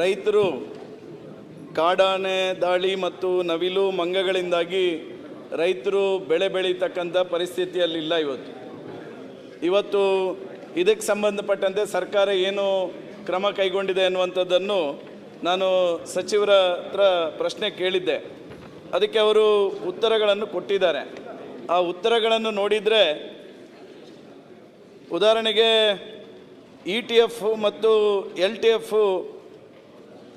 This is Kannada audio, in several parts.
ರೈತರು ಕಾಡಾನೆ, ದಾಳಿ ಮತ್ತು ನವಿಲು ಮಂಗಗಳಿಂದಾಗಿ ರೈತರು ಬೆಳೆ ಬೆಳೀತಕ್ಕಂಥ ಪರಿಸ್ಥಿತಿಯಲ್ಲಿಲ್ಲ ಇವತ್ತು. ಇವತ್ತು ಇದಕ್ಕೆ ಸಂಬಂಧಪಟ್ಟಂತೆ ಸರ್ಕಾರ ಏನು ಕ್ರಮ ಕೈಗೊಂಡಿದೆ ಅನ್ನುವಂಥದ್ದನ್ನು ನಾನು ಸಚಿವರ ಹತ್ರ ಪ್ರಶ್ನೆ ಕೇಳಿದ್ದೆ. ಅದಕ್ಕೆ ಅವರು ಉತ್ತರಗಳನ್ನು ಕೊಟ್ಟಿದ್ದಾರೆ. ಆ ಉತ್ತರಗಳನ್ನು ನೋಡಿದರೆ ಉದಾಹರಣೆಗೆ ಇ ಟಿ ಎಫ್ ಮತ್ತು L T F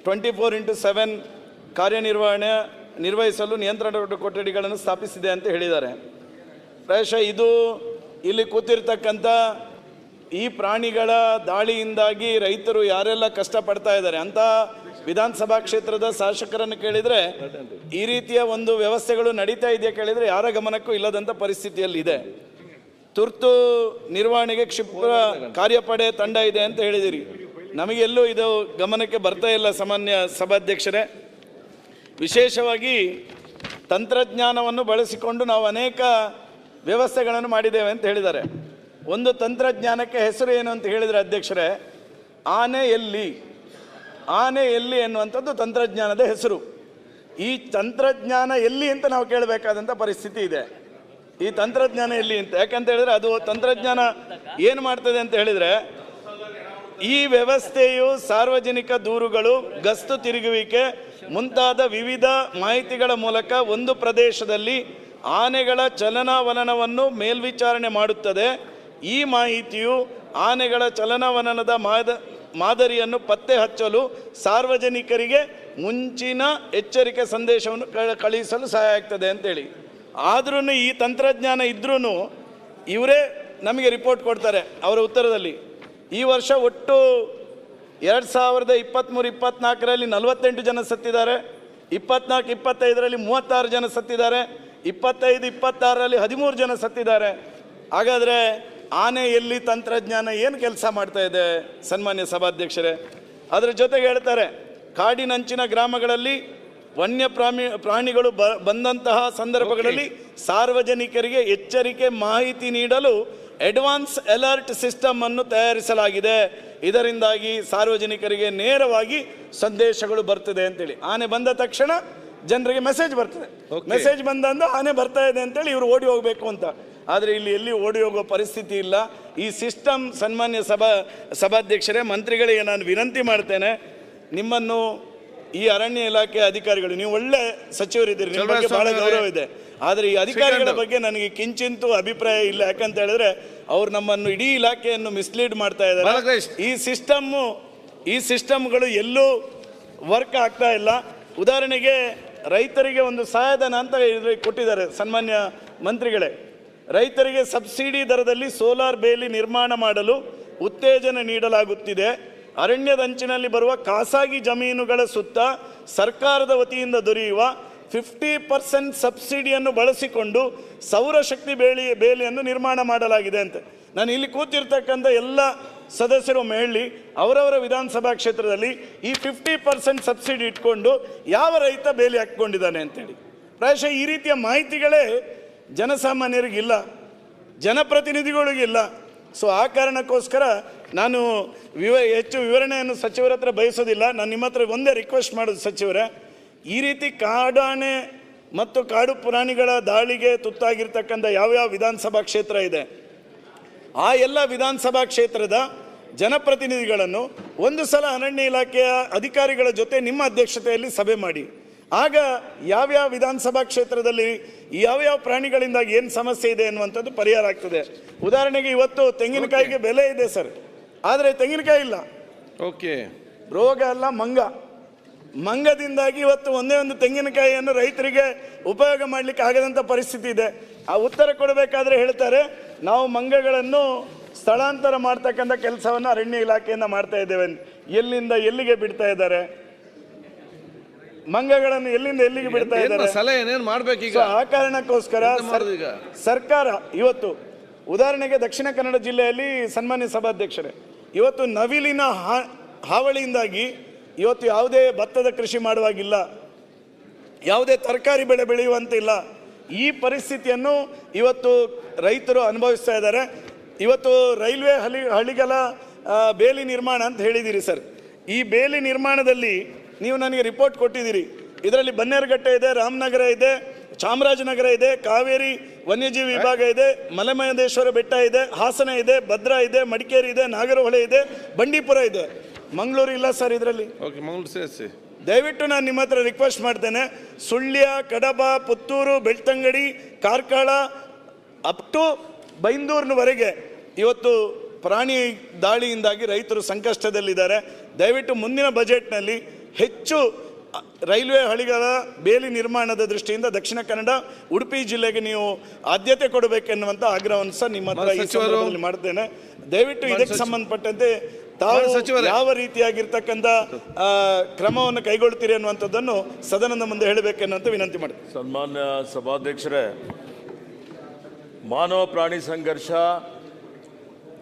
twenty four into seven ಕಾರ್ಯನಿರ್ವಹಣೆ ನಿರ್ವಹಿಸಲು ನಿಯಂತ್ರಣ ಕೊಠಡಿಗಳನ್ನು ಸ್ಥಾಪಿಸಿದೆ ಅಂತ ಹೇಳಿದ್ದಾರೆ. ಪ್ರಾಯಶಃ ಇದು ಇಲ್ಲಿ ಕೂತಿರ್ತಕ್ಕಂಥ ಈ ಪ್ರಾಣಿಗಳ ದಾಳಿಯಿಂದಾಗಿ ರೈತರು ಯಾರೆಲ್ಲ ಕಷ್ಟಪಡ್ತಾ ಇದ್ದಾರೆ ಅಂತ ವಿಧಾನಸಭಾ ಕ್ಷೇತ್ರದ ಶಾಸಕರನ್ನು ಕೇಳಿದರೆ ಈ ರೀತಿಯ ಒಂದು ವ್ಯವಸ್ಥೆಗಳು ನಡೀತಾ ಇದೆಯಾ ಕೇಳಿದರೆ ಯಾರ ಗಮನಕ್ಕೂ ಇಲ್ಲದಂಥ ಪರಿಸ್ಥಿತಿಯಲ್ಲಿದೆ. ತುರ್ತು ನಿರ್ವಹಣೆಗೆ ಕ್ಷಿಪ್ರ ಕಾರ್ಯಪಡೆ ತಂಡ ಇದೆ ಅಂತ ಹೇಳಿದಿರಿ. ನಮಗೆಲ್ಲೂ ಇದು ಗಮನಕ್ಕೆ ಬರ್ತಾ ಇಲ್ಲ, ಸಾಮಾನ್ಯ ಸಭಾಧ್ಯಕ್ಷರೇ. ವಿಶೇಷವಾಗಿ ತಂತ್ರಜ್ಞಾನವನ್ನು ಬಳಸಿಕೊಂಡು ನಾವು ಅನೇಕ ವ್ಯವಸ್ಥೆಗಳನ್ನು ಮಾಡಿದ್ದೇವೆ ಅಂತ ಹೇಳಿದ್ದಾರೆ. ಒಂದು ತಂತ್ರಜ್ಞಾನಕ್ಕೆ ಹೆಸರು ಏನು ಅಂತ ಹೇಳಿದರೆ, ಅಧ್ಯಕ್ಷರೇ, ಆನೆ ಎಲ್ಲಿ? ಆನೆ ಎಲ್ಲಿ ಎನ್ನುವಂಥದ್ದು ತಂತ್ರಜ್ಞಾನದ ಹೆಸರು. ಈ ತಂತ್ರಜ್ಞಾನ ಎಲ್ಲಿ ಅಂತ ನಾವು ಕೇಳಬೇಕಾದಂಥ ಪರಿಸ್ಥಿತಿ ಇದೆ. ಈ ತಂತ್ರಜ್ಞಾನ ಎಲ್ಲಿ ಅಂತ. ಯಾಕಂತ ಹೇಳಿದ್ರೆ ಅದು ತಂತ್ರಜ್ಞಾನ ಏನು ಮಾಡ್ತದೆ ಅಂತ ಹೇಳಿದರೆ ಈ ವ್ಯವಸ್ಥೆಯು ಸಾರ್ವಜನಿಕ ದೂರುಗಳು, ಗಸ್ತು ತಿರುಗುವಿಕೆ, ಮುಂತಾದ ವಿವಿಧ ಮಾಹಿತಿಗಳ ಮೂಲಕ ಒಂದು ಪ್ರದೇಶದಲ್ಲಿ ಆನೆಗಳ ಚಲನವಲನವನ್ನು ಮೇಲ್ವಿಚಾರಣೆ ಮಾಡುತ್ತದೆ. ಈ ಮಾಹಿತಿಯು ಆನೆಗಳ ಚಲನವಲನದ ಮಾದ, ಮಾದರಿಯನ್ನು ಪತ್ತೆ ಹಚ್ಚಲು ಸಾರ್ವಜನಿಕರಿಗೆ ಮುಂಚಿನ ಎಚ್ಚರಿಕೆ ಸಂದೇಶವನ್ನು ಕಳಿಸಲು ಸಹಾಯ ಆಗ್ತದೆ ಅಂತೇಳಿ. ಆದ್ರೂ ಈ ತಂತ್ರಜ್ಞಾನ ಇದ್ರೂ ಇವರೇ ನಮಗೆ ರಿಪೋರ್ಟ್ ಕೊಡ್ತಾರೆ ಅವರ ಉತ್ತರದಲ್ಲಿ. ಈ ವರ್ಷ ಒಟ್ಟು ಎರಡು ಸಾವಿರದ ಇಪ್ಪತ್ತ್ಮೂರು ಇಪ್ಪತ್ತ್ನಾಲ್ಕರಲ್ಲಿ ನಲವತ್ತೆಂಟು ಜನ ಸತ್ತಿದ್ದಾರೆ. ಇಪ್ಪತ್ನಾಲ್ಕು ಇಪ್ಪತ್ತೈದರಲ್ಲಿ ಮೂವತ್ತಾರು ಜನ ಸತ್ತಿದ್ದಾರೆ. ಇಪ್ಪತ್ತೈದು ಇಪ್ಪತ್ತಾರರಲ್ಲಿ ಹದಿಮೂರು ಜನ ಸತ್ತಿದ್ದಾರೆ. ಹಾಗಾದರೆ ಆನೆ ಎಲ್ಲಿ ತಂತ್ರಜ್ಞಾನ ಏನು ಕೆಲಸ ಮಾಡ್ತಾ ಇದೆ ಸನ್ಮಾನ್ಯ ಸಭಾಧ್ಯಕ್ಷರೇ? ಅದರ ಜೊತೆಗೆ ಹೇಳ್ತಾರೆ ಕಾಡಿನಂಚಿನ ಗ್ರಾಮಗಳಲ್ಲಿ ವನ್ಯ ಪ್ರಾಣಿ ಪ್ರಾಣಿಗಳು ಬ ಬಂದಂತಹ ಸಂದರ್ಭಗಳಲ್ಲಿ ಸಾರ್ವಜನಿಕರಿಗೆ ಎಚ್ಚರಿಕೆ ಮಾಹಿತಿ ನೀಡಲು ಅಡ್ವಾನ್ಸ್ ಅಲರ್ಟ್ ಸಿಸ್ಟಮ್ ಅನ್ನು ತಯಾರಿಸಲಾಗಿದೆ. ಇದರಿಂದಾಗಿ ಸಾರ್ವಜನಿಕರಿಗೆ ನೇರವಾಗಿ ಸಂದೇಶಗಳು ಬರ್ತದೆ ಅಂತೇಳಿ. ಆನೆ ಬಂದ ತಕ್ಷಣ ಜನರಿಗೆ ಮೆಸೇಜ್ ಬರ್ತದೆ. ಮೆಸೇಜ್ ಬಂದಂದು ಆನೆ ಬರ್ತಾ ಇದೆ ಅಂತೇಳಿ ಇವರು ಓಡಿ ಹೋಗಬೇಕು ಅಂತ. ಆದರೆ ಇಲ್ಲಿ ಎಲ್ಲಿ ಓಡಿ ಹೋಗೋ ಪರಿಸ್ಥಿತಿ ಇಲ್ಲ. ಈ ಸಿಸ್ಟಮ್ ಸನ್ಮಾನ್ಯ ಸಭಾ ಸಭಾಧ್ಯಕ್ಷರೇ ಮಂತ್ರಿಗಳಿಗೆ ನಾನು ವಿನಂತಿ ಮಾಡ್ತೇನೆ. ನಿಮ್ಮನ್ನು ಈ ಅರಣ್ಯ ಇಲಾಖೆ ಅಧಿಕಾರಿಗಳು ನೀವು ಒಳ್ಳೆ ಸಚಿವರಿದ್ದೀರಿ. ನಿಮ್ಮ ಬಗ್ಗೆ ಬಹಳ ಗೌರವ ಇದೆ. ಆದರೆ ಈ ಅಧಿಕಾರಿಗಳ ಬಗ್ಗೆ ನನಗೆ ಕಿಂಚಿಂತೂ ಅಭಿಪ್ರಾಯ ಇಲ್ಲ. ಯಾಕಂತ ಹೇಳಿದ್ರೆ ಅವ್ರು ನಮ್ಮನ್ನು ಇಡೀ ಇಲಾಖೆಯನ್ನು ಮಿಸ್ಲೀಡ್ ಮಾಡ್ತಾ ಇದ್ದಾರೆ. ಈ ಸಿಸ್ಟಮ್ಮು ಈ ಸಿಸ್ಟಮ್ಗಳು ಎಲ್ಲೂ ವರ್ಕ್ ಆಗ್ತಾ ಇಲ್ಲ. ಉದಾಹರಣೆಗೆ ರೈತರಿಗೆ ಒಂದು ಸಹಾಯಧನ ಅಂತ ಕೊಟ್ಟಿದ್ದಾರೆ ಸನ್ಮಾನ್ಯ ಮಂತ್ರಿಗಳೇ. ರೈತರಿಗೆ ಸಬ್ಸಿಡಿ ದರದಲ್ಲಿ ಸೋಲಾರ್ ಬೇಲಿ ನಿರ್ಮಾಣ ಮಾಡಲು ಉತ್ತೇಜನ ನೀಡಲಾಗುತ್ತಿದೆ. ಅರಣ್ಯದಂಚಿನಲ್ಲಿ ಬರುವ ಖಾಸಗಿ ಜಮೀನುಗಳ ಸುತ್ತ ಸರ್ಕಾರದ ವತಿಯಿಂದ ದೊರೆಯುವ ಫಿಫ್ಟಿ ಪರ್ಸೆಂಟ್ ಸಬ್ಸಿಡಿಯನ್ನು ಬಳಸಿಕೊಂಡು ಸೌರಶಕ್ತಿ ಬೇಲಿ ಬೇಲಿಯನ್ನು ನಿರ್ಮಾಣ ಮಾಡಲಾಗಿದೆ ಅಂತ. ನಾನು ಇಲ್ಲಿ ಕೂತಿರ್ತಕ್ಕಂಥ ಎಲ್ಲ ಸದಸ್ಯರು ಮೇಳಿ ಅವರವರ ವಿಧಾನಸಭಾ ಕ್ಷೇತ್ರದಲ್ಲಿ ಈ ಫಿಫ್ಟಿ ಪರ್ಸೆಂಟ್ ಸಬ್ಸಿಡಿ ಇಟ್ಕೊಂಡು ಯಾವ ರೈತ ಬೇಲಿ ಹಾಕ್ಕೊಂಡಿದ್ದಾನೆ ಅಂತೇಳಿ. ಪ್ರಾಯಶಃ ಈ ರೀತಿಯ ಮಾಹಿತಿಗಳೇ ಜನಸಾಮಾನ್ಯರಿಗಿಲ್ಲ, ಜನಪ್ರತಿನಿಧಿಗಳಿಗಿಲ್ಲ. ಸೊ, ಆ ಕಾರಣಕ್ಕೋಸ್ಕರ ನಾನು ವಿವ, ಹೆಚ್ಚು ವಿವರಣೆಯನ್ನು ಸಚಿವರ ಹತ್ರ ಬಯಸೋದಿಲ್ಲ. ನಾನು ನಿಮ್ಮ ಹತ್ರ ಒಂದೇ ರಿಕ್ವೆಸ್ಟ್ ಮಾಡೋದು ಸಚಿವರೇ. ಈ ರೀತಿ ಕಾಡಾನೆ ಮತ್ತು ಕಾಡು ಪ್ರಾಣಿಗಳ ದಾಳಿಗೆ ತುತ್ತಾಗಿರ್ತಕ್ಕಂಥ ಯಾವ್ಯಾವ ವಿಧಾನಸಭಾ ಕ್ಷೇತ್ರ ಇದೆ? ಆ ಎಲ್ಲ ವಿಧಾನಸಭಾ ಕ್ಷೇತ್ರದ ಜನಪ್ರತಿನಿಧಿಗಳನ್ನು ಒಂದು ಸಲ ಅರಣ್ಯ ಇಲಾಖೆಯ ಅಧಿಕಾರಿಗಳ ಜೊತೆ ನಿಮ್ಮ ಅಧ್ಯಕ್ಷತೆಯಲ್ಲಿ ಸಭೆ ಮಾಡಿ. ಆಗ ಯಾವ್ಯಾವ ವಿಧಾನಸಭಾ ಕ್ಷೇತ್ರದಲ್ಲಿ ಯಾವ್ಯಾವ ಪ್ರಾಣಿಗಳಿಂದಾಗಿ ಏನು ಸಮಸ್ಯೆ ಇದೆ ಅನ್ನುವಂಥದ್ದು ಪರಿಹಾರ ಆಗ್ತದೆ. ಉದಾಹರಣೆಗೆ ಇವತ್ತು ತೆಂಗಿನಕಾಯಿಗೆ ಬೆಲೆ ಇದೆ ಸರ್. ಆದರೆ ತೆಂಗಿನಕಾಯಿ ಇಲ್ಲ. ಓಕೆ ರೋಗ ಅಲ್ಲ ಮಂಗ. ಮಂಗದಿಂದಾಗಿ ಇವತ್ತು ಒಂದೇ ಒಂದು ತೆಂಗಿನಕಾಯಿಯನ್ನು ರೈತರಿಗೆ ಉಪಯೋಗ ಮಾಡಲಿಕ್ಕೆ ಆಗದಂಥ ಪರಿಸ್ಥಿತಿ ಇದೆ. ಆ ಉತ್ತರ ಕೊಡಬೇಕಾದ್ರೆ ಹೇಳ್ತಾರೆ ನಾವು ಮಂಗಗಳನ್ನು ಸ್ಥಳಾಂತರ ಮಾಡ್ತಕ್ಕಂಥ ಕೆಲಸವನ್ನು ಅರಣ್ಯ ಇಲಾಖೆಯಿಂದ ಮಾಡ್ತಾ ಇದ್ದೇವೆ. ಎಲ್ಲಿಂದ ಎಲ್ಲಿಗೆ ಬಿಡ್ತಾ ಇದ್ದಾರೆ? ಮಂಗಗಳನ್ನು ಎಲ್ಲಿಂದ ಎಲ್ಲಿಗೆ ಬಿಡ್ತಾ ಇದ್ದಾರೆ? ಸಲಹೆ ಏನೇನ್ ಮಾಡಬೇಕು ಆ ಕಾರಣಕ್ಕೋಸ್ಕರ ಸರ್- ಸರ್ಕಾರ ಇವತ್ತು ಉದಾಹರಣೆಗೆ ದಕ್ಷಿಣ ಕನ್ನಡ ಜಿಲ್ಲೆಯಲ್ಲಿ ಸನ್ಮಾನ್ಯ ಸಭಾಧ್ಯಕ್ಷರೇ ಇವತ್ತು ನವಿಲಿನ ಹಾವಳಿಯಿಂದಾಗಿ ಇವತ್ತು ಯಾವುದೇ ಭತ್ತದ ಕೃಷಿ ಮಾಡುವಾಗಿಲ್ಲ, ಯಾವುದೇ ತರಕಾರಿ ಬೆಳೆ ಬೆಳೆಯುವಂತಿಲ್ಲ. ಈ ಪರಿಸ್ಥಿತಿಯನ್ನು ಇವತ್ತು ರೈತರು ಅನುಭವಿಸ್ತಾ ಇದ್ದಾರೆ. ಇವತ್ತು ರೈಲ್ವೆ ಹಳಿ ಹಳಿಗಳ ಬೇಲಿ ನಿರ್ಮಾಣ ಅಂತ ಹೇಳಿದ್ದೀರಿ ಸರ್. ಈ ಬೇಲಿ ನಿರ್ಮಾಣದಲ್ಲಿ ನೀವು ನನಗೆ ರಿಪೋರ್ಟ್ ಕೊಟ್ಟಿದ್ದೀರಿ. ಇದರಲ್ಲಿ ಬನ್ನೇರುಘಟ್ಟೆ ಇದೆ, ರಾಮನಗರ ಇದೆ, ಚಾಮರಾಜನಗರ ಇದೆ, ಕಾವೇರಿ ವನ್ಯಜೀವಿ ವಿಭಾಗ ಇದೆ ಮಲೆಮಹದೇಶ್ವರ ಬೆಟ್ಟ ಇದೆ, ಹಾಸನ ಇದೆ, ಭದ್ರಾ ಇದೆ, ಮಡಿಕೇರಿ ಇದೆ, ನಾಗರಹೊಳೆ ಇದೆ, ಬಂಡೀಪುರ ಇದೆ. ಮಂಗಳೂರು ಇಲ್ಲ ಸರ್ ಇದರಲ್ಲಿ. ಓಕೆ ಮಂಗಳೂರು ಸೇರಿಸಿ. ದಯವಿಟ್ಟು ನಾನು ನಿಮ್ಮ ಹತ್ರ ರಿಕ್ವೆಸ್ಟ್ ಮಾಡ್ತೇನೆ. ಸುಳ್ಯ ಕಡಬ ಪುತ್ತೂರು ಬೆಳ್ತಂಗಡಿ ಕಾರ್ಕಳ ಅಪ್ ಟು ಬೈಂದೂರಿನವರೆಗೆ ಇವತ್ತು ಪ್ರಾಣಿ ದಾಳಿಯಿಂದಾಗಿ ರೈತರು ಸಂಕಷ್ಟದಲ್ಲಿದ್ದಾರೆ. ದಯವಿಟ್ಟು ಮುಂದಿನ ಬಜೆಟ್ನಲ್ಲಿ ಹೆಚ್ಚು ರೈಲ್ವೆ ಹಳಿಗಳ ಬೇಲಿ ನಿರ್ಮಾಣದ ದೃಷ್ಟಿಯಿಂದ ದಕ್ಷಿಣ ಕನ್ನಡ ಉಡುಪಿ ಜಿಲ್ಲೆಗೆ ನೀವು ಆದ್ಯತೆ ಕೊಡಬೇಕೆನ್ನುವಂಥ ಆಗ್ರಹವನ್ನು ಸಹ ನಿಮ್ಮ ಹತ್ರ ಈ ಸಂದರ್ಭದಲ್ಲಿ ಮಾಡ್ತೇನೆ. ದಯವಿಟ್ಟು ಇದಕ್ಕೆ ಸಂಬಂಧಪಟ್ಟಂತೆ ತಾವು ಸಚಿವರು. ಯಾವ ರೀತಿಯಾಗಿರ್ತಕ್ಕಂಥ ಕ್ರಮವನ್ನು ಕೈಗೊಳ್ತೀರಿ ಅನ್ನುವಂಥದ್ದನ್ನು ಸದನದ ಮುಂದೆ ಹೇಳಬೇಕೆನ್ನುವಂತ ವಿನಂತಿ ಮಾಡಿ ಸನ್ಮಾನ್ಯ ಸಭಾಧ್ಯಕ್ಷರೇ ಮಾನವ ಪ್ರಾಣಿ ಸಂಘರ್ಷ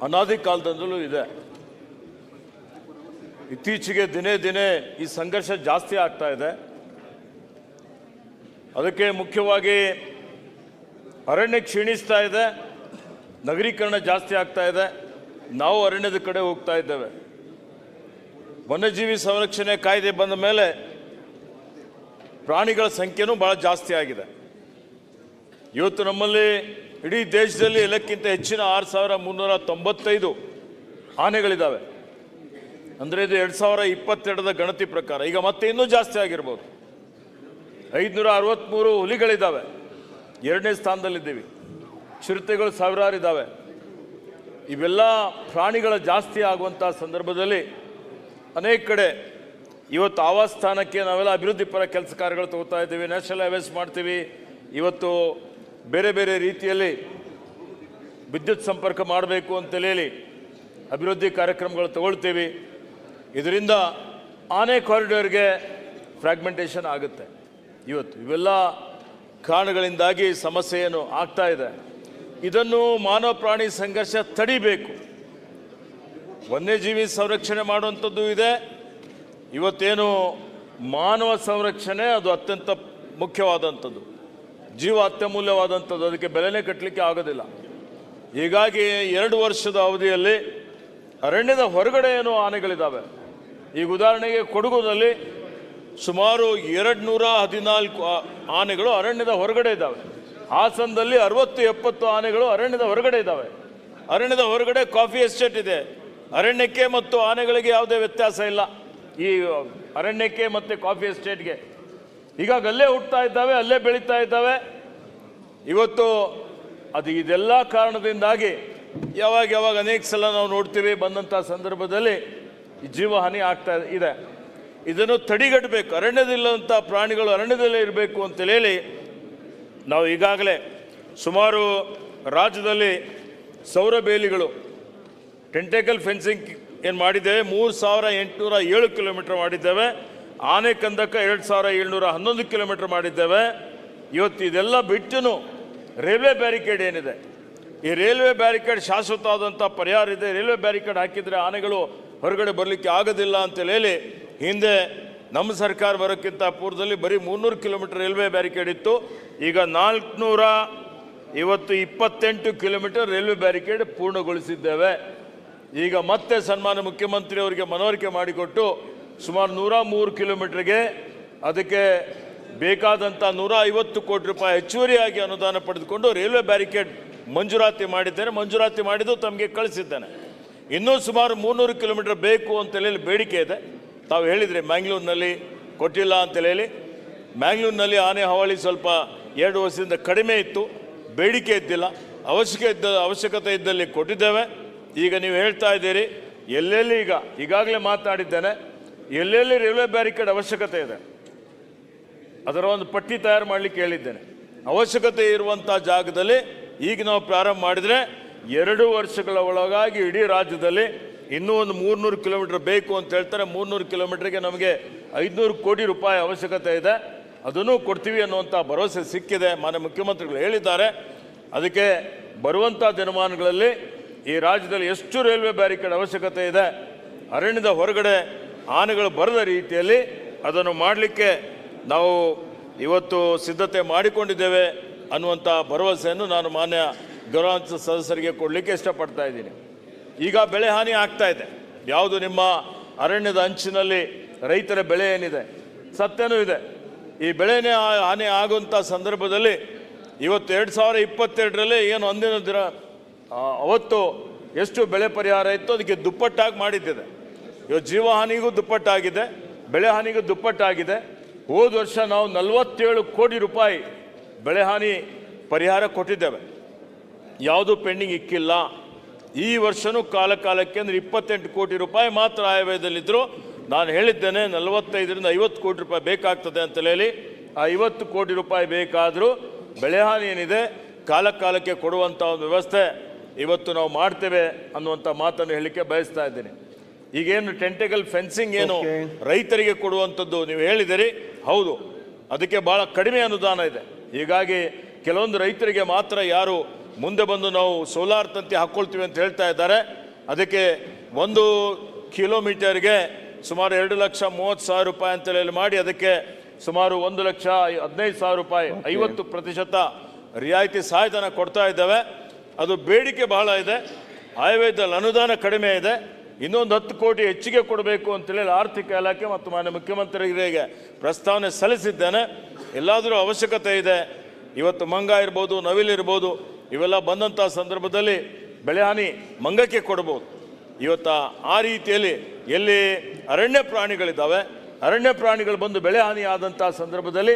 ಅನಾದಿ ಕಾಲದಿಂದಲೂ ಇದೆ. ಇತ್ತೀಚೆಗೆ ದಿನೇ ದಿನೇ ಈ ಸಂಘರ್ಷ ಜಾಸ್ತಿ ಆಗ್ತಾ ಇದೆ. ಅದಕ್ಕೆ ಮುಖ್ಯವಾಗಿ ಅರಣ್ಯ ಕ್ಷೀಣಿಸ್ತಾ ಇದೆ ನಗರೀಕರಣ ಜಾಸ್ತಿ ಆಗ್ತಾ ಇದೆ. ನಾವು ಅರಣ್ಯದ ಕಡೆ ಹೋಗ್ತಾ ಇದ್ದೇವೆ. ವನ್ಯಜೀವಿ ಸಂರಕ್ಷಣೆ ಕಾಯ್ದೆ ಬಂದ ಮೇಲೆ ಪ್ರಾಣಿಗಳ ಸಂಖ್ಯೆನೂ ಭಾಳ ಜಾಸ್ತಿ ಆಗಿದೆ. ಇವತ್ತು ನಮ್ಮಲ್ಲಿ ಇಡೀ ದೇಶದಲ್ಲಿ ಎಲ್ಲಕ್ಕಿಂತ ಹೆಚ್ಚಿನ ಆರು ಸಾವಿರ ಮುನ್ನೂರ ತೊಂಬತ್ತೈದು ಆನೆಗಳಿದ್ದಾವೆ. ಅಂದರೆ ಇದು ಎರಡು ಸಾವಿರ ಇಪ್ಪತ್ತೆರಡರ ಗಣತಿ ಪ್ರಕಾರ. ಈಗ ಮತ್ತೆ ಇನ್ನೂ ಜಾಸ್ತಿ ಆಗಿರ್ಬೋದು. ಐದುನೂರ ಅರವತ್ತ್ಮೂರು ಹುಲಿಗಳಿದ್ದಾವೆ. ಎರಡನೇ ಸ್ಥಾನದಲ್ಲಿದ್ದೀವಿ. ಚಿರತೆಗಳು ಸಾವಿರಾರು ಇದ್ದಾವೆ. ಇವೆಲ್ಲ ಪ್ರಾಣಿಗಳ ಜಾಸ್ತಿ ಆಗುವಂಥ ಸಂದರ್ಭದಲ್ಲಿ ಅನೇಕ ಕಡೆ ಇವತ್ತು ಆವಾಸ ಸ್ಥಾನಕ್ಕೆ ನಾವೆಲ್ಲ ಅಭಿವೃದ್ಧಿ ಪರ ಕೆಲಸ ಕಾರ್ಯಗಳು ತಗೋತಾ ಇದ್ದೀವಿ. ನ್ಯಾಷನಲ್ ಹೈವೇಸ್ ಮಾಡ್ತೀವಿ. ಇವತ್ತು ಬೇರೆ ಬೇರೆ ರೀತಿಯಲ್ಲಿ ವಿದ್ಯುತ್ ಸಂಪರ್ಕ ಮಾಡಬೇಕು ಅಂತೇಳಿ ಅಭಿವೃದ್ಧಿ ಕಾರ್ಯಕ್ರಮಗಳು ತಗೊಳ್ತೀವಿ. ಇದರಿಂದ ಆನೆ ಕಾರಿಡಾರ್ಗೆ ಫ್ರಾಗ್ಮೆಂಟೇಷನ್ ಆಗುತ್ತೆ. ಇವತ್ತು ಇವೆಲ್ಲ ಕಾರಣಗಳಿಂದಾಗಿ ಸಮಸ್ಯೆ ಏನು ಆಗ್ತಾ ಇದೆ. ಇದನ್ನು ಮಾನವ ಪ್ರಾಣಿ ಸಂಘರ್ಷ ತಡಿಬೇಕು. ವನ್ಯಜೀವಿ ಸಂರಕ್ಷಣೆ ಮಾಡುವಂಥದ್ದು ಇದೆ. ಇವತ್ತೇನು ಮಾನವ ಸಂರಕ್ಷಣೆ ಅದು ಅತ್ಯಂತ ಮುಖ್ಯವಾದಂಥದ್ದು. ಜೀವ ಅತ್ಯಮೂಲ್ಯವಾದಂಥದ್ದು ಅದಕ್ಕೆ ಬೆಲೆನೇ ಕಟ್ಟಲಿಕ್ಕೆ ಆಗೋದಿಲ್ಲ. ಹೀಗಾಗಿ ಎರಡು ವರ್ಷದ ಅವಧಿಯಲ್ಲಿ ಅರಣ್ಯದ ಹೊರಗಡೆ ಏನು ಆನೆಗಳಿದ್ದಾವೆ ಈಗ ಉದಾಹರಣೆಗೆ ಕೊಡಗುನಲ್ಲಿ ಸುಮಾರು ಎರಡು ನೂರ ಹದಿನಾಲ್ಕು ಆನೆಗಳು ಅರಣ್ಯದ ಹೊರಗಡೆ ಇದ್ದಾವೆ ಹಾಸನದಲ್ಲಿ ಅರವತ್ತು ಎಪ್ಪತ್ತು ಆನೆಗಳು ಅರಣ್ಯದ ಹೊರಗಡೆ ಇದ್ದಾವೆ. ಅರಣ್ಯದ ಹೊರಗಡೆ ಕಾಫಿ ಎಸ್ಟೇಟ್ ಇದೆ. ಅರಣ್ಯಕ್ಕೆ ಮತ್ತು ಆನೆಗಳಿಗೆ ಯಾವುದೇ ವ್ಯತ್ಯಾಸ ಇಲ್ಲ. ಈ ಅರಣ್ಯಕ್ಕೆ ಮತ್ತು ಕಾಫಿ ಎಸ್ಟೇಟ್ಗೆ. ಈಗಾಗ ಅಲ್ಲೇ ಹುಟ್ಟುತ್ತಾ ಇದ್ದಾವೆ, ಅಲ್ಲೇ ಬೆಳೀತಾ ಇದ್ದಾವೆ. ಇವತ್ತು ಅದು ಇದೆಲ್ಲ ಕಾರಣದಿಂದಾಗಿ ಯಾವಾಗ ಯಾವಾಗ ಅನೇಕ ಸಲ ನಾವು ನೋಡ್ತೀವಿ ಬಂದಂಥ ಸಂದರ್ಭದಲ್ಲಿ ಜೀವಹಾನಿ ಆಗ್ತಾ ಇದೆ. ಇದನ್ನು ತಡೆಗಟ್ಟಬೇಕು. ಅರಣ್ಯದಿಲ್ಲದಂಥ ಪ್ರಾಣಿಗಳು ಅರಣ್ಯದಲ್ಲೇ ಇರಬೇಕು ಅಂತೇಳಿ ಹೇಳಿ ನಾವು ಈಗಾಗಲೇ ಸುಮಾರು ರಾಜ್ಯದಲ್ಲಿ ಸೌರ ಬೇಲಿಗಳು ಟೆಂಟೇಕಲ್ ಫೆನ್ಸಿಂಗ್ ಏನು ಮಾಡಿದ್ದೇವೆ? ಮೂರು ಸಾವಿರ ಎಂಟುನೂರ ಏಳು ಕಿಲೋಮೀಟರ್ ಮಾಡಿದ್ದೇವೆ. ಆನೆ ಕಂದಕ ಎರಡು ಸಾವಿರ ಏಳ್ನೂರ ಹನ್ನೊಂದು ಕಿಲೋಮೀಟರ್ ಮಾಡಿದ್ದೇವೆ. ಇವತ್ತು ಇದೆಲ್ಲ ಬಿಟ್ಟು ರೈಲ್ವೆ ಬ್ಯಾರಿಕೇಡ್ ಏನಿದೆ? ಈ ರೈಲ್ವೆ ಬ್ಯಾರಿಕೇಡ್ ಶಾಶ್ವತವಾದಂಥ ಪರಿಹಾರ ಇದೆ. ರೈಲ್ವೆ ಬ್ಯಾರಿಕೇಡ್ ಹಾಕಿದರೆ ಆನೆಗಳು ಹೊರಗಡೆ ಬರಲಿಕ್ಕೆ ಆಗೋದಿಲ್ಲ ಅಂತೇಳಿ ಹಿಂದೆ ನಮ್ಮ ಸರ್ಕಾರ ಬರೋಕ್ಕಿಂತ ಪೂರ್ವದಲ್ಲಿ ಬರೀ ಮುನ್ನೂರು ಕಿಲೋಮೀಟರ್ ರೈಲ್ವೆ ಬ್ಯಾರಿಕೇಡ್ ಇತ್ತು. ಈಗ ನಾಲ್ಕುನೂರ ಇವತ್ತು ಇಪ್ಪತ್ತೆಂಟು ಕಿಲೋಮೀಟರ್ ರೈಲ್ವೆ ಬ್ಯಾರಿಕೇಡ್ ಪೂರ್ಣಗೊಳಿಸಿದ್ದೇವೆ. ಈಗ ಮತ್ತೆ ಸನ್ಮಾನ ಮುಖ್ಯಮಂತ್ರಿ ಅವರಿಗೆ ಮನವರಿಕೆ ಮಾಡಿಕೊಟ್ಟು ಸುಮಾರು ನೂರ ಮೂರು ಕಿಲೋಮೀಟ್ರಿಗೆ ಅದಕ್ಕೆ ಬೇಕಾದಂಥ ನೂರ ಐವತ್ತು ಕೋಟಿ ರೂಪಾಯಿ ಹೆಚ್ಚುವರಿಯಾಗಿ ಅನುದಾನ ಪಡೆದುಕೊಂಡು ರೈಲ್ವೆ ಬ್ಯಾರಿಕೇಡ್ ಮಂಜೂರಾತಿ ಮಾಡಿದ್ದೇನೆ. ಮಂಜೂರಾತಿ ಮಾಡಿದ್ದು ತಮಗೆ ಕಳಿಸಿದ್ದೇನೆ. ಇನ್ನೂ ಸುಮಾರು ಮೂನ್ನೂರು ಕಿಲೋಮೀಟರ್ ಬೇಕು ಅಂತೇಳಿ ಬೇಡಿಕೆ ಇದೆ. ತಾವು ಹೇಳಿದರೆ ಮ್ಯಾಂಗ್ಳೂರಿನಲ್ಲಿ ಕೊಟ್ಟಿಲ್ಲ ಅಂತೇಳಿ ಹೇಳಿ. ಮ್ಯಾಂಗ್ಳೂರಿನಲ್ಲಿ ಆನೆ ಹಾವಳಿ ಸ್ವಲ್ಪ ಎರಡು ವರ್ಷದಿಂದ ಕಡಿಮೆ ಇತ್ತು. ಬೇಡಿಕೆ ಇದ್ದಿಲ್ಲ. ಅವಶ್ಯಕ ಇದ್ದ, ಅವಶ್ಯಕತೆ ಇದ್ದಲ್ಲಿ ಕೊಟ್ಟಿದ್ದೇವೆ. ಈಗ ನೀವು ಹೇಳ್ತಾ ಇದ್ದೀರಿ, ಎಲ್ಲೆಲ್ಲಿ ಈಗ, ಈಗಾಗಲೇ ಮಾತಾಡಿದ್ದೇನೆ, ಎಲ್ಲೆಲ್ಲಿ ರೈಲ್ವೆ ಬ್ಯಾರಿಕೇಡ್ ಅವಶ್ಯಕತೆ ಇದೆ? ಅದರ ಒಂದು ಪಟ್ಟಿ ತಯಾರು ಮಾಡಲಿಕ್ಕೆ ಹೇಳಿದ್ದೇನೆ. ಅವಶ್ಯಕತೆ ಇರುವಂಥ ಜಾಗದಲ್ಲಿ ಈಗ ನಾವು ಪ್ರಾರಂಭ ಮಾಡಿದರೆ ಎರಡು ವರ್ಷಗಳ ಒಳಗಾಗಿ ಇಡೀ ರಾಜ್ಯದಲ್ಲಿ ಇನ್ನೂ ಒಂದು ಮೂರ್ನೂರು ಕಿಲೋಮೀಟರ್ ಬೇಕು ಅಂತ ಹೇಳ್ತಾರೆ. ಮೂರ್ನೂರು ಕಿಲೋಮೀಟ್ರಿಗೆ ನಮಗೆ ಐದುನೂರು ಕೋಟಿ ರೂಪಾಯಿ ಅವಶ್ಯಕತೆ ಇದೆ. ಅದನ್ನು ಕೊಡ್ತೀವಿ ಅನ್ನುವಂಥ ಭರವಸೆ ಸಿಕ್ಕಿದೆ. ಮಾನ್ಯ ಮುಖ್ಯಮಂತ್ರಿಗಳು ಹೇಳಿದ್ದಾರೆ. ಅದಕ್ಕೆ ಬರುವಂಥ ದಿನಮಾನಗಳಲ್ಲಿ ಈ ರಾಜ್ಯದಲ್ಲಿ ಎಷ್ಟು ರೈಲ್ವೆ ಬ್ಯಾರಿಕೇಡ್ ಅವಶ್ಯಕತೆ ಇದೆ, ಅರಣ್ಯದ ಹೊರಗಡೆ ಆನೆಗಳು ಬರದ ರೀತಿಯಲ್ಲಿ ಅದನ್ನು ಮಾಡಲಿಕ್ಕೆ ನಾವು ಇವತ್ತು ಸಿದ್ಧತೆ ಮಾಡಿಕೊಂಡಿದ್ದೇವೆ ಅನ್ನುವಂಥ ಭರವಸೆಯನ್ನು ನಾನು ಮಾನ್ಯ ಗೌರವಾಂಶ ಸದಸ್ಯರಿಗೆ ಕೊಡಲಿಕ್ಕೆ ಇಷ್ಟಪಡ್ತಾ ಇದ್ದೀನಿ. ಈಗ ಬೆಳೆ ಹಾನಿ ಆಗ್ತಾ ಇದೆ. ಯಾವುದು ನಿಮ್ಮ ಅರಣ್ಯದ ಅಂಚಿನಲ್ಲಿ ರೈತರ ಬೆಳೆ ಏನಿದೆ? ಸತ್ಯನೂ ಇದೆ. ಈ ಬೆಳೆನೇ ಹಾನಿ ಆಗುವಂಥ ಸಂದರ್ಭದಲ್ಲಿ ಇವತ್ತು ಎರಡು ಸಾವಿರ ಇಪ್ಪತ್ತೆರಡರಲ್ಲಿ ಏನು ಅಂದಿನ ದಿನ ಅವತ್ತು ಎಷ್ಟು ಬೆಳೆ ಪರಿಹಾರ ಇತ್ತು ಅದಕ್ಕೆ ದುಪ್ಪಟ್ಟಾಗಿ ಮಾಡಿದ್ದಿದೆ. ಇವತ್ತು ಜೀವಹಾನಿಗೂ ದುಪ್ಪಟ್ಟಾಗಿದೆ, ಬೆಳೆ ಹಾನಿಗೂ ದುಪ್ಪಟ್ಟಾಗಿದೆ. ಹೋದ ವರ್ಷ ನಾವು ನಲವತ್ತೇಳು ಕೋಟಿ ರೂಪಾಯಿ ಬೆಳೆ ಹಾನಿ ಪರಿಹಾರ ಕೊಟ್ಟಿದ್ದೇವೆ. ಯಾವುದು ಪೆಂಡಿಂಗ್ ಇಕ್ಕಿಲ್ಲ ಈ ವರ್ಷನೂ ಕಾಲ ಕಾಲಕ್ಕೆ ಅಂದರೆ ಇಪ್ಪತ್ತೆಂಟು ಕೋಟಿ ರೂಪಾಯಿ ಮಾತ್ರ ಆಯವ್ಯಯದಲ್ಲಿದ್ದರು ನಾನು ಹೇಳಿದ್ದೇನೆ ನಲವತ್ತೈದರಿಂದ ಐವತ್ತು ಕೋಟಿ ರೂಪಾಯಿ ಬೇಕಾಗ್ತದೆ ಅಂತ ಹೇಳಿ. ಆ ಐವತ್ತು ಕೋಟಿ ರೂಪಾಯಿ ಬೇಕಾದರೂ ಬೆಳೆ ಹಾನಿ ಏನಿದೆ ಕಾಲ ಕಾಲಕ್ಕೆ ಕೊಡುವಂಥ ಒಂದು ವ್ಯವಸ್ಥೆ ಇವತ್ತು ನಾವು ಮಾಡ್ತೇವೆ ಅನ್ನುವಂಥ ಮಾತನ್ನು ಹೇಳಲಿಕ್ಕೆ ಬಯಸ್ತಾ ಇದ್ದೀನಿ. ಈಗೇನು ಟೆಂಟೆಗಲ್ ಫೆನ್ಸಿಂಗ್ ಏನು ರೈತರಿಗೆ ಕೊಡುವಂಥದ್ದು ನೀವು ಹೇಳಿದಿರಿ. ಹೌದು ಅದಕ್ಕೆ ಭಾಳ ಕಡಿಮೆ ಅನುದಾನ ಇದೆ. ಹೀಗಾಗಿ ಕೆಲವೊಂದು ರೈತರಿಗೆ ಮಾತ್ರ ಯಾರು ಮುಂದೆ ಬಂದು ನಾವು ಸೋಲಾರ್ ತಂತಿ ಹಾಕ್ಕೊಳ್ತೀವಿ ಅಂತ ಹೇಳ್ತಾ ಇದ್ದಾರೆ. ಅದಕ್ಕೆ ಒಂದು ಕಿಲೋಮೀಟರ್ಗೆ ಸುಮಾರು ಎರಡು ಲಕ್ಷ ಮೂವತ್ತು ಸಾವಿರ ರೂಪಾಯಿ ಅಂತೇಳಿ ಮಾಡಿ ಅದಕ್ಕೆ ಸುಮಾರು ಒಂದು ಲಕ್ಷ ಹದಿನೈದು ಸಾವಿರ ರೂಪಾಯಿ ಐವತ್ತು ಪ್ರತಿಶತ ರಿಯಾಯಿತಿ ಸಹಾಯಧನ ಕೊಡ್ತಾ ಇದ್ದಾವೆ. ಅದು ಬೇಡಿಕೆ ಬಹಳ ಇದೆ. ಆಯುರ್ವೇದದಲ್ಲಿ ಅನುದಾನ ಕಡಿಮೆ ಇದೆ. ಇನ್ನೊಂದು ಹತ್ತು ಕೋಟಿ ಹೆಚ್ಚಿಗೆ ಕೊಡಬೇಕು ಅಂತೇಳಿ ಆರ್ಥಿಕ ಇಲಾಖೆ ಮತ್ತು ಮಾನ್ಯ ಮುಖ್ಯಮಂತ್ರಿಗಳಿಗೆ ಪ್ರಸ್ತಾವನೆ ಸಲ್ಲಿಸಿದ್ದೇನೆ. ಎಲ್ಲಾದರೂ ಅವಶ್ಯಕತೆ ಇದೆ. ಇವತ್ತು ಮಂಗ ಇರ್ಬೋದು ನವಿಲಿರ್ಬೋದು ಇವೆಲ್ಲ ಬಂದಂಥ ಸಂದರ್ಭದಲ್ಲಿ ಬೆಳೆ ಹಾನಿ ಮಂಗಕ್ಕೆ ಕೊಡ್ಬೋದು ಇವತ್ತು ಆ ರೀತಿಯಲ್ಲಿ ಎಲ್ಲಿ ಅರಣ್ಯ ಪ್ರಾಣಿಗಳಿದ್ದಾವೆ ಅರಣ್ಯ ಪ್ರಾಣಿಗಳು ಬಂದು ಬೆಳೆ ಹಾನಿ ಆದಂಥ ಸಂದರ್ಭದಲ್ಲಿ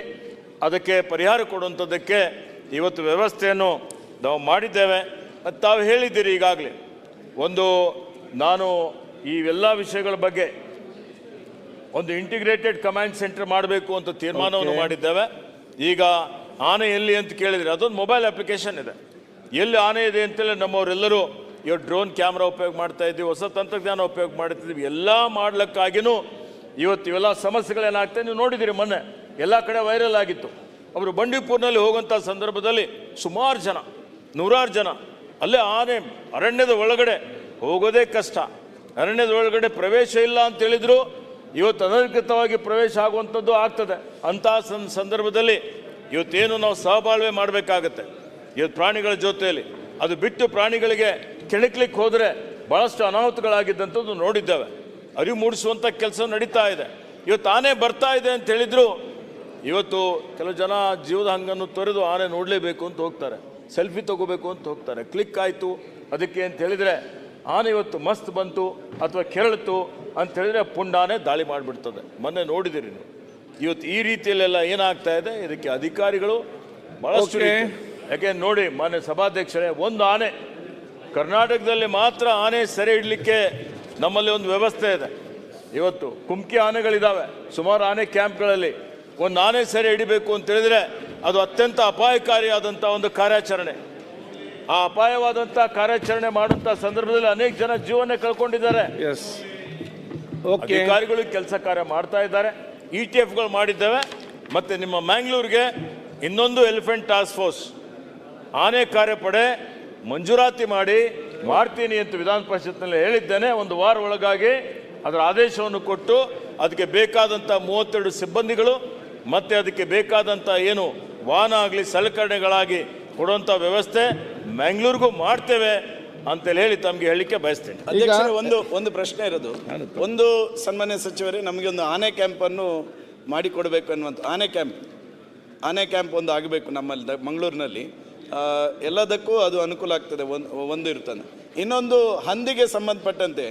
ಅದಕ್ಕೆ ಪರಿಹಾರ ಕೊಡುವಂಥದ್ದಕ್ಕೆ ಇವತ್ತು ವ್ಯವಸ್ಥೆಯನ್ನು ನಾವು ಮಾಡಿದ್ದೇವೆ. ಮತ್ತು ತಾವು ಹೇಳಿದ್ದೀರಿ ಈಗಾಗಲೇ ಒಂದು ನಾನು ಈ ಎಲ್ಲ ವಿಷಯಗಳ ಬಗ್ಗೆ ಒಂದು ಇಂಟಿಗ್ರೇಟೆಡ್ ಕಮಾಂಡ್ ಸೆಂಟರ್ ಮಾಡಬೇಕು ಅಂತ ತೀರ್ಮಾನವನ್ನು ಮಾಡಿದ್ದೇವೆ. ಈಗ ಆನೆ ಎಲ್ಲಿ ಅಂತ ಕೇಳಿದರೆ ಅದೊಂದು ಮೊಬೈಲ್ ಅಪ್ಲಿಕೇಶನ್ ಇದೆ. ಎಲ್ಲಿ ಆನೆ ಇದೆ ಅಂತೇಳಿ ನಮ್ಮವರೆಲ್ಲರೂ ಇವತ್ತು ಡ್ರೋನ್ ಕ್ಯಾಮ್ರಾ ಉಪಯೋಗ ಮಾಡ್ತಾ ಇದ್ವಿ ಹೊಸ ತಂತ್ರಜ್ಞಾನ ಉಪಯೋಗ ಮಾಡ್ತಿದ್ವಿ ಎಲ್ಲ ಮಾಡ್ಲಿಕ್ಕಾಗಿನೂ ಇವತ್ತು ಇವೆಲ್ಲ ಸಮಸ್ಯೆಗಳೇನಾಗ್ತದೆ ನೀವು ನೋಡಿದ್ದೀರಿ ಮೊನ್ನೆ, ಎಲ್ಲ ಕಡೆ ವೈರಲ್ ಆಗಿತ್ತು. ಅವರು ಬಂಡೀಪುರ್ನಲ್ಲಿ ಹೋಗುವಂಥ ಸಂದರ್ಭದಲ್ಲಿ ಸುಮಾರು ಜನ, ನೂರಾರು ಜನ, ಅಲ್ಲೇ ಆನೆ ಅರಣ್ಯದ ಒಳಗಡೆ ಹೋಗೋದೇ ಕಷ್ಟ. ಅರಣ್ಯದ ಒಳಗಡೆ ಪ್ರವೇಶ ಇಲ್ಲ ಅಂತ ಹೇಳಿದ್ರು, ಇವತ್ತು ಅನಧಿಕೃತವಾಗಿ ಪ್ರವೇಶ ಆಗುವಂಥದ್ದು ಆಗ್ತದೆ. ಅಂತಹ ಸಂದರ್ಭದಲ್ಲಿ ಇವತ್ತೇನು ನಾವು ಸಹಬಾಳ್ವೆ ಮಾಡಬೇಕಾಗತ್ತೆ. ಇವತ್ತು ಪ್ರಾಣಿಗಳ ಜೊತೆಯಲ್ಲಿ ಅದು ಬಿಟ್ಟು ಪ್ರಾಣಿಗಳಿಗೆ ಕೆಣಕ್ಲಿಕ್ಕೆ ಹೋದರೆ ಭಾಳಷ್ಟು ಅನಾಹುತಗಳಾಗಿದ್ದಂಥದ್ದು ನೋಡಿದ್ದೇವೆ. ಅರಿವು ಮೂಡಿಸುವಂಥ ಕೆಲಸ ನಡೀತಾ ಇದೆ. ಇವತ್ತು ಆನೆ ಬರ್ತಾ ಇದೆ ಅಂತ ಹೇಳಿದ್ರು ಇವತ್ತು ಕೆಲವು ಜನ ಜೀವದ ಹಂಗನ್ನು ತೊರೆದು ಆನೆ ನೋಡಲೇಬೇಕು ಅಂತ ಹೋಗ್ತಾರೆ. ಸೆಲ್ಫಿ ತಗೋಬೇಕು ಅಂತ ಹೋಗ್ತಾರೆ. ಕ್ಲಿಕ್ ಆಯಿತು. ಅದಕ್ಕೆ ಅಂತ ಹೇಳಿದರೆ ಆನೆ ಇವತ್ತು ಮಸ್ತ್ ಬಂತು ಅಥವಾ ಕೆರಳಿತು ಅಂತ ಹೇಳಿದರೆ ಪುಂಡಾನೆ ದಾಳಿ ಮಾಡಿಬಿಡ್ತದೆ. ಮೊನ್ನೆ ನೋಡಿದಿರಿ ನೀವು. ಇವತ್ತು ಈ ರೀತಿಯಲ್ಲೆಲ್ಲ ಏನಾಗ್ತಾ ಇದೆ? ಇದಕ್ಕೆ ಅಧಿಕಾರಿಗಳು ಬಹಳಷ್ಟು ಯಾಕೆ ನೋಡಿ ಮಾನ್ಯ ಸಭಾಧ್ಯಕ್ಷರೇ ಒಂದು ಆನೆ. ಕರ್ನಾಟಕದಲ್ಲಿ ಮಾತ್ರ ಆನೆ ಸೆರೆ ಇಡಲಿಕ್ಕೆ ನಮ್ಮಲ್ಲಿ ಒಂದು ವ್ಯವಸ್ಥೆ ಇದೆ. ಇವತ್ತು ಕುಮ್ಕಿ ಆನೆಗಳಿದ್ದಾವೆ ಸುಮಾರು ಆನೆ ಕ್ಯಾಂಪ್ಗಳಲ್ಲಿ ಒಂದು ಆನೆ ಸೆರೆ ಹಿಡಿಬೇಕು ಅಂತ ಹೇಳಿದ್ರೆ ಅದು ಅತ್ಯಂತ ಅಪಾಯಕಾರಿಯಾದಂಥ ಒಂದು ಕಾರ್ಯಾಚರಣೆ. ಆ ಅಪಾಯವಾದಂಥ ಕಾರ್ಯಾಚರಣೆ ಮಾಡುವಂಥ ಸಂದರ್ಭದಲ್ಲಿ ಅನೇಕ ಜನ ಜೀವನ ಕಳ್ಕೊಂಡಿದ್ದಾರೆ. ಎಸ್ ಓಕೆ ಅಧಿಕಾರಿಗಳು ಕೆಲಸ ಕಾರ್ಯ ಮಾಡ್ತಾ ಇದ್ದಾರೆ. ಇ ಟಿ ಎಫ್ಗಳು ಮಾಡಿದ್ದೇವೆ. ಮತ್ತು ನಿಮ್ಮ ಮ್ಯಾಂಗ್ಳೂರಿಗೆ ಇನ್ನೊಂದು ಎಲಿಫೆಂಟ್ ಟಾಸ್ಕ್ ಫೋರ್ಸ್ ಆನೆ ಕಾರ್ಯಪಡೆ ಮಂಜೂರಾತಿ ಮಾಡಿ ಮಾಡ್ತೀನಿ ಅಂತ ವಿಧಾನ ಪರಿಷತ್ನಲ್ಲಿ ಹೇಳಿದ್ದೇನೆ. ಒಂದು ವಾರ ಒಳಗಾಗಿ ಅದರ ಆದೇಶವನ್ನು ಕೊಟ್ಟು ಅದಕ್ಕೆ ಬೇಕಾದಂಥ ಮೂವತ್ತೆರಡು ಸಿಬ್ಬಂದಿಗಳು ಮತ್ತು ಅದಕ್ಕೆ ಬೇಕಾದಂಥ ಏನು ವಾಹನ ಆಗಲಿ ಸಲಕರಣೆಗಳಾಗಿ ಕೊಡುವಂಥ ವ್ಯವಸ್ಥೆ ಮ್ಯಾಂಗ್ಳೂರ್ಗೂ ಮಾಡ್ತೇವೆ ಅಂತೇಳಿ ಹೇಳಿ ತಮಗೆ ಹೇಳಲಿಕ್ಕೆ ಬಯಸ್ತೇನೆ. ಅಧ್ಯಕ್ಷರೇ ಒಂದು ಒಂದು ಪ್ರಶ್ನೆ ಇರೋದು. ಒಂದು ಸನ್ಮಾನ್ಯ ಸಚಿವರೇ ನಮಗೆ ಒಂದು ಆನೆ ಕ್ಯಾಂಪನ್ನು ಮಾಡಿಕೊಡಬೇಕು ಅನ್ನುವಂಥ ಆನೆ ಕ್ಯಾಂಪ್ ಆನೆ ಕ್ಯಾಂಪ್ ಒಂದು ಆಗಬೇಕು ನಮ್ಮಲ್ಲಿ ದ- ಮಂಗಳೂರಿನಲ್ಲಿ. ಎಲ್ಲದಕ್ಕೂ ಅದು ಅನುಕೂಲ ಆಗ್ತದೆ ಒಂದು ಒಂದು ಇರ್ತದೆ. ಇನ್ನೊಂದು ಹಂದಿಗೆ ಸಂಬಂಧಪಟ್ಟಂತೆ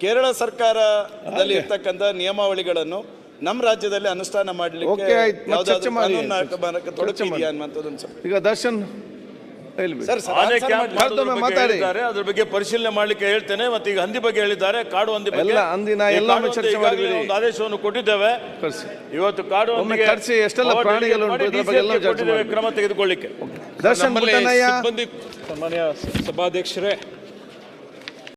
ಕೇರಳ ಸರ್ಕಾರದಲ್ಲಿ ಇರ್ತಕ್ಕಂಥ ನಿಯಮಾವಳಿಗಳನ್ನು ನಮ್ಮ ರಾಜ್ಯದಲ್ಲಿ ಅನುಷ್ಠಾನ ಮಾಡಲಿಕ್ಕೆ ಈಗ ದರ್ಶನ್ ಆನೆ ಕ್ಯಾಂಪ್. ಮಾಡೋದ್ರ ಬಗ್ಗೆ. ಹೇಳಿದ್ದಾರೆ ಅದ್ರ ಬಗ್ಗೆ ಪರಿಶೀಲನೆ ಮಾಡ್ಲಿಕ್ಕೆ ಹೇಳ್ತೇನೆ ಮತ್ತೆ ಈಗ ಹಂದಿ ಬಗ್ಗೆ ಹೇಳಿದ್ದಾರೆ ಕಾಡು ಹಂದಿ ಬಗ್ಗೆ. ಎಲ್ಲ ಹಂದಿನ ಚರ್ಚೆ ಒಂದು ಆದೇಶವನ್ನು ಕೊಟ್ಟಿದ್ದೇವೆ. ಇವತ್ತು ಕಾಡು ಒಮ್ಮೆ ಹಂದಿಗೆ ಕರ್ಸಿ ಎಷ್ಟೆಲ್ಲ ಪ್ರಾಣಿಗಳು ಎಲ್ಲ ಕೊಟ್ಟಿದ್ದೇವೆ ಕ್ರಮ ತೆಗೆದುಕೊಳ್ಳಿಕ್ಕೆ. ದರ್ಶನ್ ಸನ್ಮಾನ್ಯ ಸಭಾಧ್ಯಕ್ಷರೇ